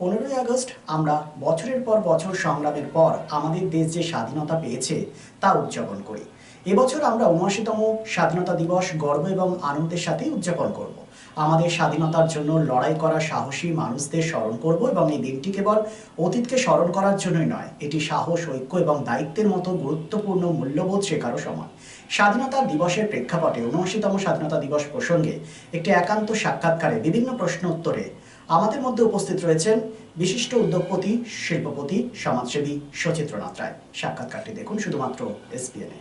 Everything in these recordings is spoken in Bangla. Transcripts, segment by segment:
পনেরোই আগস্ট আমরা বছরের পর বছর সংগ্রামের পর আমাদের দেশ যে স্বাধীনতা পেয়েছে, তা উদযাপন করি। এবছর আমরা উনআশিতম স্বাধীনতা দিবস গর্ব এবং আনন্দের সাথে উদযাপন করব। আমাদের স্বাধীনতার জন্য লড়াই করা সাহসী মানুষদের স্মরণ করব এবং এই দিনটি কেবল অতীতকে স্মরণ করার জন্যই নয়, এটি সাহস, ঐক্য এবং দায়িত্বের মতো গুরুত্বপূর্ণ মূল্যবোধ শেখারও সময় স্বাধীনতা দিবসের প্রেক্ষাপটে উনআশিতম স্বাধীনতা দিবস প্রসঙ্গে একটি একান্ত সাক্ষাৎকারে বিভিন্ন প্রশ্ন উত্তরে আমাদের মধ্যে উপস্থিত রয়েছেন বিশিষ্ট উদ্যোগপতি, শিল্পপতি, সমাজসেবী সচিত্রনাথ রায়। সাক্ষাৎকারটি দেখুন শুধুমাত্র এসপিএনে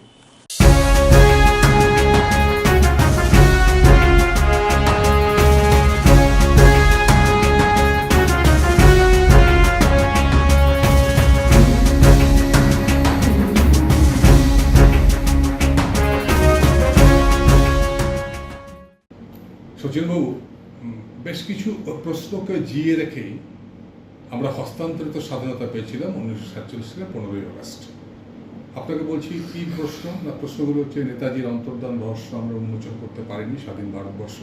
সচিনবাবু বেশ কিছু প্রশ্নকে জিয়ে রেখেই আমরা হস্তান্তরিত স্বাধীনতা পেয়েছিলাম উনিশশো সাতচল্লিশ সালে পনেরোই আগস্ট। আপনাকে বলছি, কি প্রশ্ন না প্রশ্নগুলো হচ্ছে, নেতাজির অন্তর্দান রহস্য আমরা উন্মোচন করতে পারিনি স্বাধীন ভারতবর্ষ।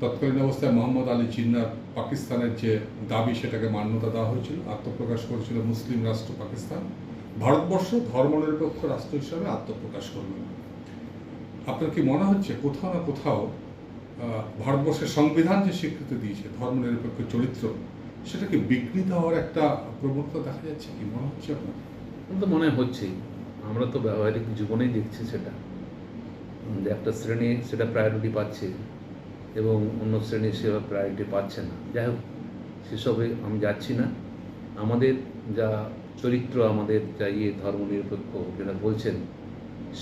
তৎকালীন অবস্থায় মোহাম্মদ আলী জিন্নার পাকিস্তানের যে দাবি, সেটাকে মান্যতা দেওয়া হয়েছিল, আত্মপ্রকাশ করেছিল মুসলিম রাষ্ট্র পাকিস্তান। ভারতবর্ষ ধর্মনিরপেক্ষ রাষ্ট্র হিসাবে আত্মপ্রকাশ করবে আপনার কি মনে হচ্ছে কোথাও না কোথাও ভারতবর্ষের সংবিধান যে স্বীকৃতি দিয়েছে, ধর্মনিরপেক্ষ চরিত্র, সেটাকে বিঘ্নিত হওয়ার একটা প্রবণতা দেখা যাচ্ছে কি মনে হচ্ছে আপনার? তো মনে হচ্ছেই। আমরা তো ব্যবহারিক জীবনেই দেখছি সেটা। যে একটা শ্রেণি সেটা প্রায়োরিটি পাচ্ছে এবং অন্য শ্রেণি সেভাবে প্রায়োরিটি পাচ্ছে না। যাই হোক, সেসবে আমি যাচ্ছি না। আমাদের যা চরিত্র, আমাদের যা ইয়ে ধর্মনিরপেক্ষ যেটা বলছেন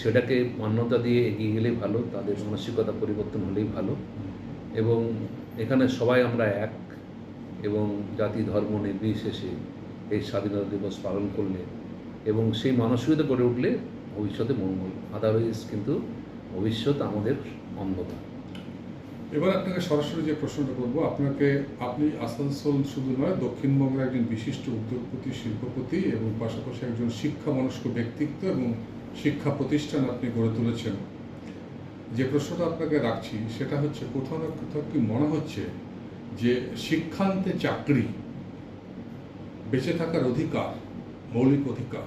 সেটাকে মান্যতা দিয়ে এগিয়ে গেলেই ভালো, তাদের মানসিকতা পরিবর্তন হলেই ভালো। এবং এখানে সবাই আমরা এক এবং জাতি, ধর্ম নির্বিশেষে এই স্বাধীনতা দিবস পালন করলে এবং সেই মানসিকতা গড়ে উঠলে ভবিষ্যতে মঙ্গল। আদারওয়াইজ কিন্তু ভবিষ্যৎ আমাদের অন্ধকার। এবার আপনাকে সরাসরি যে প্রশ্নটা করব, আপনাকে আপনি আসানসোল শুধু নয়, দক্ষিণবঙ্গের একজন বিশিষ্ট উদ্যোগপতি, শিল্পপতি এবং পাশাপাশি একজন শিক্ষা মনস্ক ব্যক্তিত্ব এবং শিক্ষা প্রতিষ্ঠান আপনি গড়ে তুলেছেন। যে প্রশ্নটা আপনাকে রাখছি, সেটা হচ্ছে কোথাও না কোথাও কি মনে হচ্ছে যে শিক্ষান্তে চাকরি, বেঁচে থাকার অধিকার, মৌলিক অধিকার,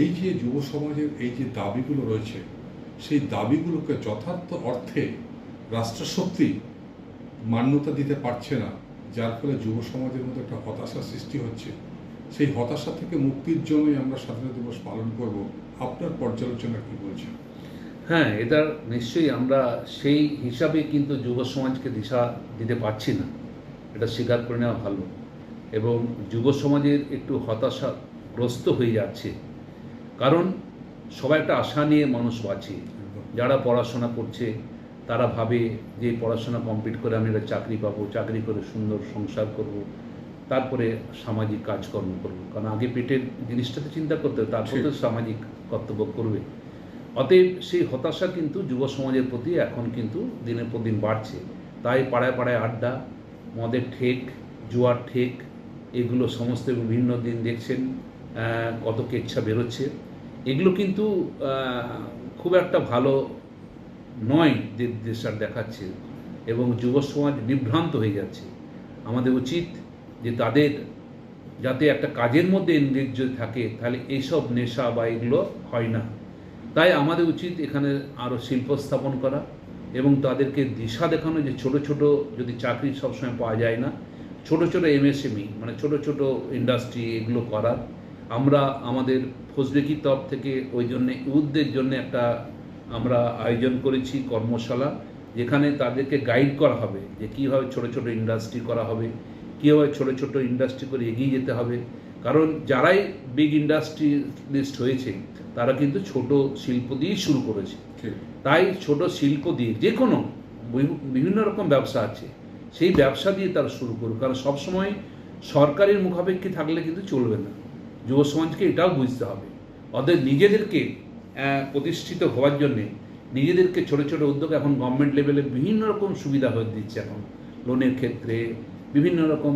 এই যে যুব সমাজের এই যে দাবিগুলো রয়েছে, সেই দাবিগুলোকে যথার্থ অর্থে রাষ্ট্রশক্তি মান্যতা দিতে পারছে না, যার ফলে যুব সমাজের মধ্যে একটা হতাশা সৃষ্টি হচ্ছে। সেই হতাশা থেকে মুক্তির জন্যই আমরা স্বাধীনতা দিবস পালন করব। আপনার পর্যালোচনা কি বলছেন? হ্যাঁ এটা নিশ্চয়ই আমরা সেই হিসাবে কিন্তু যুব সমাজকে দিশা দিতে পারছি না। এটা স্বীকার করে নেওয়া ভালো। এবং যুব সমাজের একটু হতাশাগ্রস্ত হয়ে যাচ্ছে। কারণ সবাই একটা আশা নিয়ে মানুষ বাঁচে। যারা পড়াশোনা করছে তারা ভাবে যে পড়াশোনা কমপ্লিট করে আমি একটা চাকরি পাবো চাকরি করে সুন্দর সংসার করব। তারপরে সামাজিক কাজকর্ম করব। কারণ আগে পেটের জিনিসটাতে চিন্তা করতে হবে তারপর তো সামাজিক কর্তব্য করবে। অতএব সেই হতাশা কিন্তু যুব সমাজের প্রতি এখন কিন্তু দিনের পর দিন বাড়ছে। তাই পাড়ায় পাড়ায় আড্ডা মদের ঠেক জুয়ার ঠেক এগুলো সমস্ত বিভিন্ন দিন দেখছেন কত কেচ্ছা বেরোচ্ছে। এগুলো কিন্তু খুব একটা ভালো নয় যে দেশটা দেখাচ্ছে। এবং যুব সমাজ বিভ্রান্ত হয়ে যাচ্ছে। আমাদের উচিত যে তাদের যাতে একটা কাজের মধ্যে এনগেজ যদি থাকে, তাহলে এইসব নেশা বা এগুলো হয় না। তাই আমাদের উচিত এখানে আরও শিল্প স্থাপন করা এবং তাদেরকে দিশা দেখানো যে ছোট ছোট যদি চাকরি সবসময় পাওয়া যায় না, ছোট ছোট এমএসএমই মানে ছোট ছোট ইন্ডাস্ট্রি এগুলো করার আমরা আমাদের ফজলেকির তরফ থেকে ওই জন্যে ইউথদের জন্য একটা আমরা আয়োজন করেছি কর্মশালা, যেখানে তাদেরকে গাইড করা হবে যে কীভাবে ছোট ছোট ইন্ডাস্ট্রি করা হবে। কীভাবে ছোট ছোট ইন্ডাস্ট্রি করে এগিয়ে যেতে হবে। কারণ যারাই বিগ ইন্ডাস্ট্রিলিস্ট হয়েছে তারা কিন্তু ছোট শিল্প দিয়েই শুরু করেছে। তাই ছোট শিল্প দিয়ে যে কোনো বিভিন্ন রকম ব্যবসা আছে সেই ব্যবসা দিয়ে তারা শুরু করুক। কারণ সবসময় সরকারের মুখাপেক্ষী থাকলে কিন্তু চলবে না। যুব সমাজকে এটাও বুঝতে হবে। অতএব নিজেদেরকে প্রতিষ্ঠিত হওয়ার জন্যে নিজেদেরকে ছোট ছোট উদ্যোগ এখন গভর্নমেন্ট লেভেলে বিভিন্ন রকম সুবিধা হয়ে দিচ্ছে এখন। লোনের ক্ষেত্রে বিভিন্ন রকম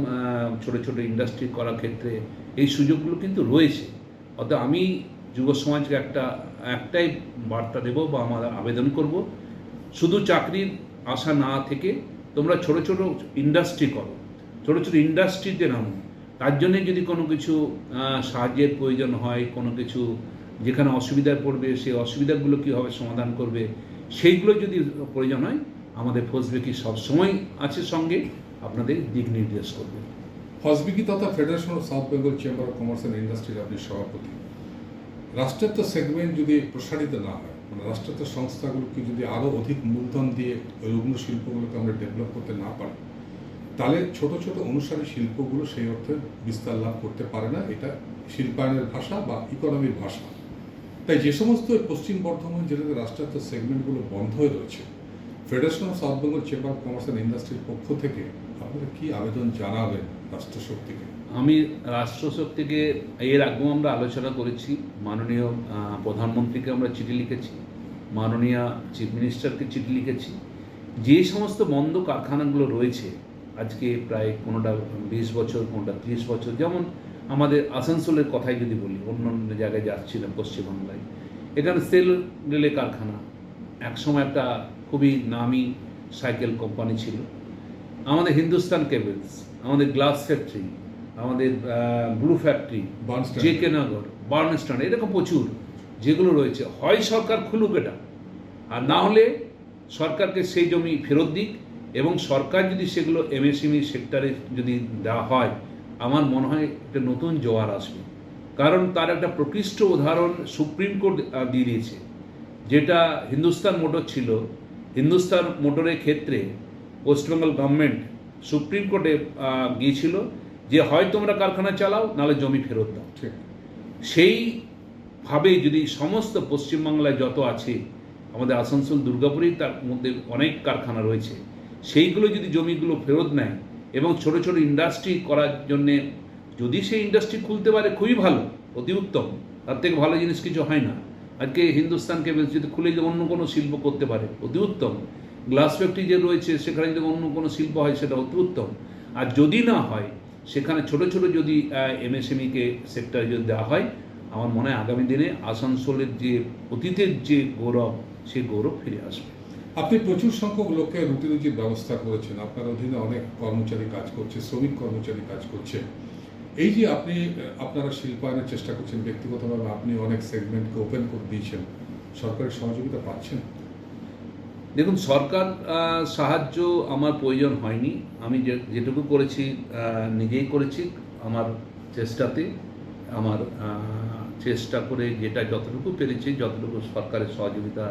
ছোট ছোট ইন্ডাস্ট্রি করার ক্ষেত্রে এই সুযোগগুলো কিন্তু রয়েছে। অতএব আমি যুব সমাজকে একটা, একটাই বার্তা দেব বা আমার আবেদন করব, শুধু চাকরির আশা না থেকে তোমরা ছোট ছোট ইন্ডাস্ট্রি করো। ছোট ছোট ইন্ডাস্ট্রিতে নামো। তার জন্যে যদি কোনো কিছু সাহায্যের প্রয়োজন হয়, কোনো কিছু যেখানে অসুবিধায় পড়বে, সেই অসুবিধাগুলো কীভাবে সমাধান করবে, সেইগুলো যদি প্রয়োজন হয়, আমাদের ফৌজবেকি সবসময় আছে সঙ্গে। আপনাদের দিক নির্দেশ করবে। হসবিকি তথা federation of south Bengal chamber of commerce and ইন্ডাস্ট্রির আপনি সভাপতি। রাষ্ট্রায়ত্ত সেগমেন্ট যদি প্রসারিত না হয় মানে রাষ্ট্রায়ত্ত সংস্থাগুলোকে যদি আরও অধিক মূলধন দিয়ে রুগ্ন শিল্পগুলোকে আমরা ডেভেলপ করতে না পারি, তাহলে ছোট ছোট অনুসারী শিল্পগুলো সেই অর্থে বিস্তার লাভ করতে পারে না। এটা শিল্পায়নের ভাষা বা ইকোনমির ভাষা। তাই যে সমস্ত পশ্চিম বর্ধমান জেলাতে রাষ্ট্রায়ত্ত সেগমেন্টগুলো বন্ধ হয়ে রয়েছে, federation of south Bengal chamber of commerce and ইন্ডাস্ট্রির পক্ষ থেকে আপনারা কি আবেদন জানাবেন রাষ্ট্রশক্তিকে? আমি রাষ্ট্রশক্তিকে এর আগেও আমরা আলোচনা করেছি, মাননীয় প্রধানমন্ত্রীকে আমরা চিঠি লিখেছি, মাননীয় চিফ মিনিস্টারকে চিঠি লিখেছি। যে সমস্ত বন্ধ কারখানাগুলো রয়েছে, আজকে প্রায় কোনোটা বিশ বছর, কোনোটা ত্রিশ বছর, যেমন আমাদের আসানসোলের কথাই যদি বলি অন্য অন্য জায়গায় যাচ্ছিলাম পশ্চিমবাংলায়, এখানে সেল রেলে কারখানা, একসময় একটা খুবই নামি সাইকেল কোম্পানি ছিল। আমাদের হিন্দুস্তান কেবলস আমাদের গ্লাস ফ্যাক্টরি আমাদের blue factory. J K Nagar বার্নস্টান এরকম প্রচুর যেগুলো রয়েছে। হয় সরকার খুলুক এটা আর না হলে সরকারকে সেই জমি ফেরত দিক এবং সরকার যদি সেগুলো এমএসএমই সেক্টরে যদি দেওয়া হয় আমার মনে হয় একটা নতুন জোয়ার আসবে। কারণ তার একটা প্রকৃষ্ট উদাহরণ সুপ্রিম কোর্ট দিয়ে দিয়েছে। যেটা হিন্দুস্তান মোটর ছিল হিন্দুস্তান মোটরের ক্ষেত্রে ওয়েস্টবেঙ্গল গভর্নমেন্ট সুপ্রিম কোর্টে গিয়েছিল যে হয় তোমরা কারখানা চালাও নাহলে জমি ফেরত দাও। ঠিক। সেইভাবে যদি সমস্ত পশ্চিমবাংলায় যত আছে আমাদের আসানসোল দুর্গাপুরেই তার মধ্যে অনেক কারখানা রয়েছে সেইগুলো যদি জমিগুলো ফেরত নেয় এবং ছোট ছোট ইন্ডাস্ট্রি করার জন্যে যদি সেই ইন্ডাস্ট্রি খুলতে পারে খুবই ভালো অতি উত্তম তার থেকে ভালো জিনিস কিছু হয় না। আজকে হিন্দুস্তানকে যদি খুলে অন্য কোনো শিল্প করতে পারে অতি উত্তম। গ্লাস ফ্যাক্টরি যে রয়েছে, সেখানে যদি অন্য কোনো শিল্প হয়, সেটা অতি উত্তম। আর যদি না হয়, সেখানে ছোট ছোট যদি এমএসএমইকে সেক্টরে যদি দেওয়া হয়, আমার মনে হয় আগামী দিনে আসানসোলের যে অতীতের যে গৌরব সেই গৌরব ফিরে আসবে। আপনি প্রচুর সংখ্যক লোককে রুটি রুজির ব্যবস্থা করেছেন। আপনার অধীনে অনেক কর্মচারী কাজ করছে, শ্রমিক কর্মচারী কাজ করছে। এই যে আপনি, আপনারা শিল্পায়নের চেষ্টা করছেন, ব্যক্তিগতভাবে আপনি অনেক সেগমেন্টকে ওপেন করে দিয়েছেন। সরকারের সহযোগিতা পাচ্ছেন? দেখুন সরকার সাহায্য আমার প্রয়োজন হয়নি। আমি যে যেটুকু করেছি নিজেই করেছি আমার চেষ্টাতে। আমার চেষ্টা করে যেটা যতটুকু পেরেছি যতটুকু সরকারের সহযোগিতা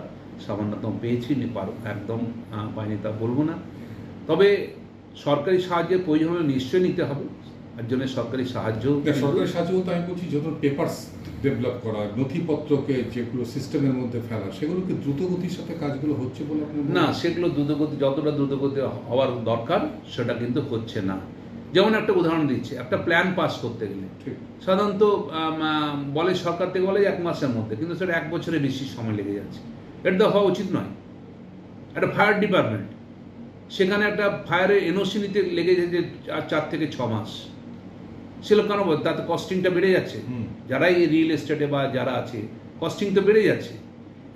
সামান্যতম পেয়েছি নি পার একদম পাইনি তা বলব না। তবে সরকারি সাহায্যের প্রয়োজন হলে নিশ্চয়ই নিতে হবে। আর জন্য সরকারি সাহায্য সরকারি সাহায্য বলতে আমি বলছি যত পেপারস ডেভেলপ করা নথিপত্রকে যেগুলো সিস্টেমের মধ্যে ফেলা সেগুলো কি দ্রুত গতির সাথে কাজগুলো হচ্ছে বলে আপনি মনে না সেগুলো দ্রুতগতি যতটা দ্রুতগতি হওয়ার দরকার সেটা কিন্তু হচ্ছে না। যেমন একটা উদাহরণ দিচ্ছি একটা প্ল্যান পাস করতে গেলে। সাধারণত বলে সরকার থেকে বলে এক মাসের মধ্যে কিন্তু সেটা এক বছরে বেশি সময় লেগে যাচ্ছে। এটা তো হওয়া উচিত নয়। একটা ফায়ার ডিপার্টমেন্ট সেখানে একটা ফায়ারের এনওসি নিতে লেগে যাচ্ছে চার থেকে ছ মাস। সেগুলো কেন তাতে কস্টিংটা বেড়ে যাচ্ছে। যারা এই রিয়েল এস্টেটে বা যারা আছে কস্টিং তো বেড়ে যাচ্ছে।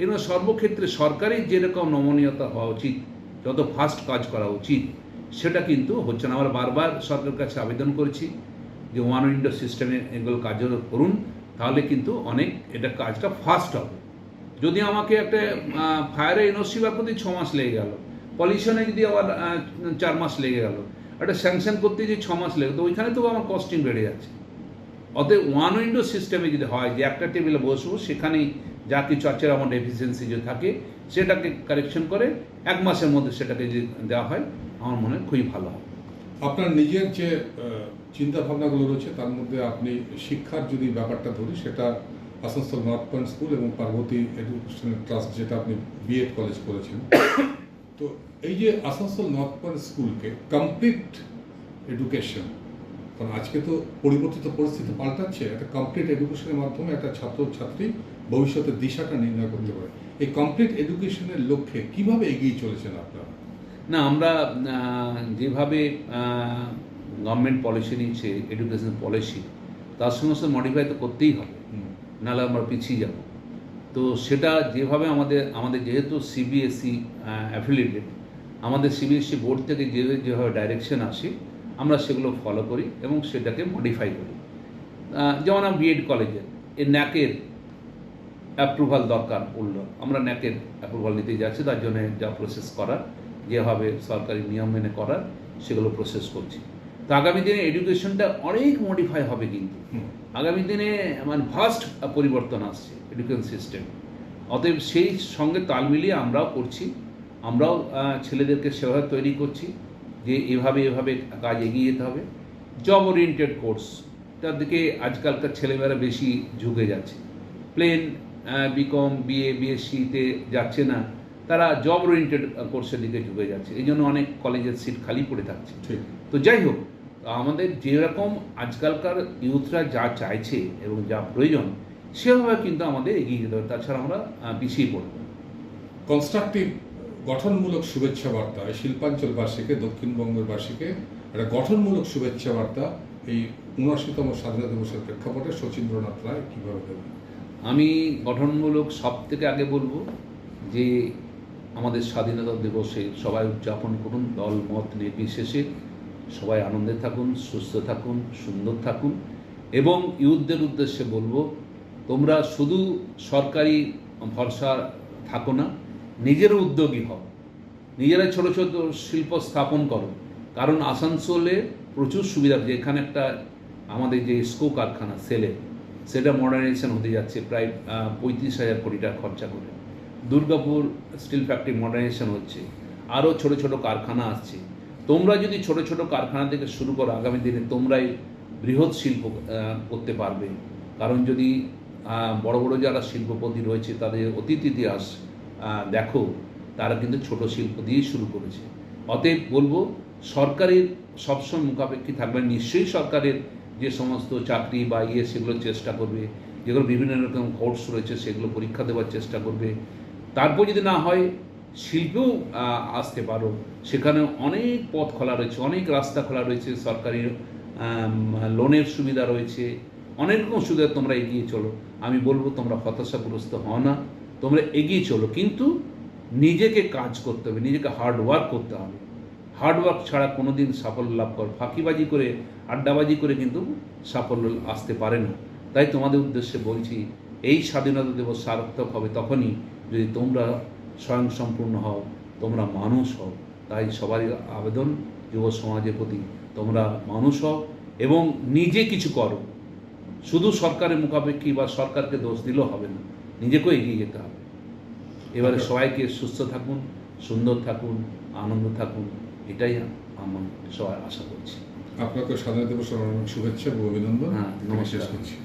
এগুলো সর্বক্ষেত্রে সরকারি যেরকম নমনীয়তা হওয়া উচিত যত ফাস্ট কাজ করা উচিত সেটা কিন্তু হচ্ছে না। আমরা বারবার সরকারের কাছে আবেদন করেছি যে ওয়ান উইন্ডো সিস্টেমে এগুলো কার্যকর করুন তাহলে কিন্তু অনেক এটা কাজটা ফাস্ট হবে। যদি আমাকে একটা ফায়ারে এনওসি বার করতে ছ মাস লেগে গেল পলিউশনে যদি আবার চার মাস লেগে গেল একটা স্যাংশন করতে যে ছ মাস লেগে, তো ওইখানে তো আমার কস্টিং বেড়ে যাচ্ছে। অতএব ওয়ান উইন্ডো সিস্টেমে যদি হয়, যে একটা টেবিলে বসবো, সেখানেই যা কিছু আছে, আমার ডেফিসিয়েন্সি যে থাকে, সেটাকে কারেকশন করে, এক মাসের মধ্যে সেটাকে যদি দেওয়া হয়, আমার মনে হয় খুবই ভালো হয় আপনার নিজের যে চিন্তা ভাবনাগুলো রয়েছে, তার মধ্যে আপনি শিক্ষার যদি ব্যাপারটা ধরি, সেটা আসানসোল নর্থ পয়েন্ট স্কুল এবং পার্বতী এডুকেশনাল ট্রাস্ট যেটা আপনি বিএড কলেজ করেছেন তো এই যে আসানসোল নর্থ পয়েন্ট স্কুলকে কমপ্লিট এডুকেশন কারণ আজকে তো পরিবর্তিত পরিস্থিতি পাল্টাচ্ছে একটা কমপ্লিট এডুকেশনের মাধ্যমে একটা ছাত্র ছাত্রী ভবিষ্যতের দিশাটা নির্ণয় করতে পারে। এই কমপ্লিট এডুকেশনের লক্ষ্যে কীভাবে এগিয়ে চলেছেন আপনারা? না আমরা যেভাবে গভর্নমেন্ট পলিসি নিচ্ছে এডুকেশন পলিসি তার সঙ্গে সঙ্গে মডিফাই তো করতেই হবে। নাহলে আমরা পিছিয়ে যাব। তো সেটা যেভাবে আমাদের আমাদের যেহেতু সিবিএসই অ্যাফিলিয়েটেড আমাদের সিবিএসসি বোর্ড থেকে যে, যেভাবে ডাইরেকশন আসে, আমরা সেগুলো ফলো করি এবং সেটাকে মডিফাই করি। যেমন বিএড কলেজে এই ন্যাকের অ্যাপ্রুভাল দরকার পড়ল। আমরা ন্যাকের অ্যাপ্রুভাল নিতে যাচ্ছি, তার জন্য যা প্রসেস করার, যেভাবে সরকারি নিয়ম মেনে করার, সেগুলো প্রসেস করছি। তো আগামী দিনে এডুকেশনটা অনেক মডিফাই হবে কিন্তু। আগামী দিনে মানে ফাস্ট পরিবর্তন আসছে এডুকেশন সিস্টেম অতএব সেই সঙ্গে তাল মিলিয়ে আমরাও করছি আমরাও ছেলেদেরকে সেভাবে তৈরি করছি যে এভাবে এভাবে কাজ এগিয়ে যেতে হবে। জব ওরিয়েন্টেড কোর্স তার দিকে আজকালকার ছেলেমেয়েরা বেশি ঝুঁকে যাচ্ছে। প্লেন বিকম বিএ বিএসসিতে যাচ্ছে না তারা জব ওরিয়েন্টেড কোর্সের দিকে ঝুঁকে যাচ্ছে। এই জন্য অনেক কলেজের সিট খালি পড়ে থাকছে। ঠিক। তো যাই হোক আমাদের যেরকম আজকালকার ইউথরা যা চাইছে এবং যা প্রয়োজন সেভাবে কিন্তু আমাদের এগিয়ে যেতে হবে। তাছাড়া আমরা পিছিয়ে পড়ব কনস্ট্রাকটিভ গঠনমূলক শুভেচ্ছা বার্তা শিল্পাঞ্চল বার্ষিকে দক্ষিণবঙ্গের বার্ষিকে একটা গঠনমূলক শুভেচ্ছা বার্তা এই উনআশিতম স্বাধীনতা দিবসের প্রেক্ষাপটে শচীন্দ্রনাথ রায় কীভাবে দেবেন? আমি গঠনমূলক সব থেকে আগে বলব যে আমাদের স্বাধীনতা দিবসে সবাই উদযাপন করুন দল মত নির্বিশেষে। সবাই আনন্দে থাকুন, সুস্থ থাকুন, সুন্দর থাকুন। এবং ইউথদের উদ্দেশ্যে বলব, তোমরা শুধু সরকারি ভরসা থাকো না নিজেরও উদ্যোগী হও। নিজেরা ছোট ছোট শিল্প স্থাপন করো। কারণ আসানসোলে প্রচুর সুবিধা এখানে একটা আমাদের যে স্কো কারখানা, সেলে, সেটা মডার্নাইজেশন হতে যাচ্ছে প্রায় পঁয়ত্রিশ হাজার কোটি টাকা খরচা করে। দুর্গাপুর স্টিল ফ্যাক্টরি মডার্নাইজেশন হচ্ছে। আরও ছোট ছোট কারখানা আসছে। তোমরা যদি ছোট ছোট কারখানা থেকে শুরু করো আগামী দিনে, তোমরাই বৃহৎ শিল্প করতে পারবে। কারণ যদি বড় বড় যারা শিল্পপতি রয়েছে, তাদের অতীত ইতিহাস দেখো, তারা কিন্তু ছোট শিল্প দিয়েই শুরু করেছে। অতএব বলব, সরকারের সবসময় মুখাপেক্ষী থাকবে নিশ্চয়ই সরকারের যে সমস্ত চাকরি বা ইয়ে সেগুলো চেষ্টা করবে। যেগুলো বিভিন্ন রকম কোর্স রয়েছে, সেগুলো পরীক্ষা দেওয়ার চেষ্টা করবে। তারপর যদি না হয় শিল্পেও আসতে পারো। সেখানে অনেক পথ খোলা রয়েছে, অনেক রাস্তা খোলা রয়েছে, সরকারি লোনের সুবিধা রয়েছে। অনেক রকম সুবিধা তোমরা এগিয়ে চলো। আমি বলব, তোমরা হতাশাগ্রস্ত হও না, তোমরা এগিয়ে চলো। কিন্তু নিজেকে কাজ করতে হবে, নিজেকে হার্ড ওয়ার্ক করতে হবে। হার্ড ওয়ার্ক ছাড়া কোনো দিন সাফল্য লাভ কর, ফাঁকিবাজি করে, আড্ডাবাজি করে কিন্তু সাফল্য আসতে পারে না। তাই তোমাদের উদ্দেশ্যে বলছি, এই স্বাধীনতা দিবস সার্থক হবে তখনই যদি তোমরা স্বয়ংসম্পূর্ণ হও তোমরা মানুষ হও। তাই সবারই আবেদন যুব সমাজের প্রতি। তোমরা মানুষ হও এবং নিজে কিছু করো। শুধু সরকারের মুখাপেক্ষী বা সরকারকে দোষ দিলেও হবে না নিজেকেও এগিয়ে যেতে হবে। এবারে সবাইকে সুস্থ থাকুন সুন্দর থাকুন আনন্দ থাকুন এটাই আমার সবাই আশা করছি। আপনাকে স্বাধীনতা দিবসের অনেক শুভেচ্ছা এবং অভিনন্দন। হ্যাঁ, নমস্কার। করছি।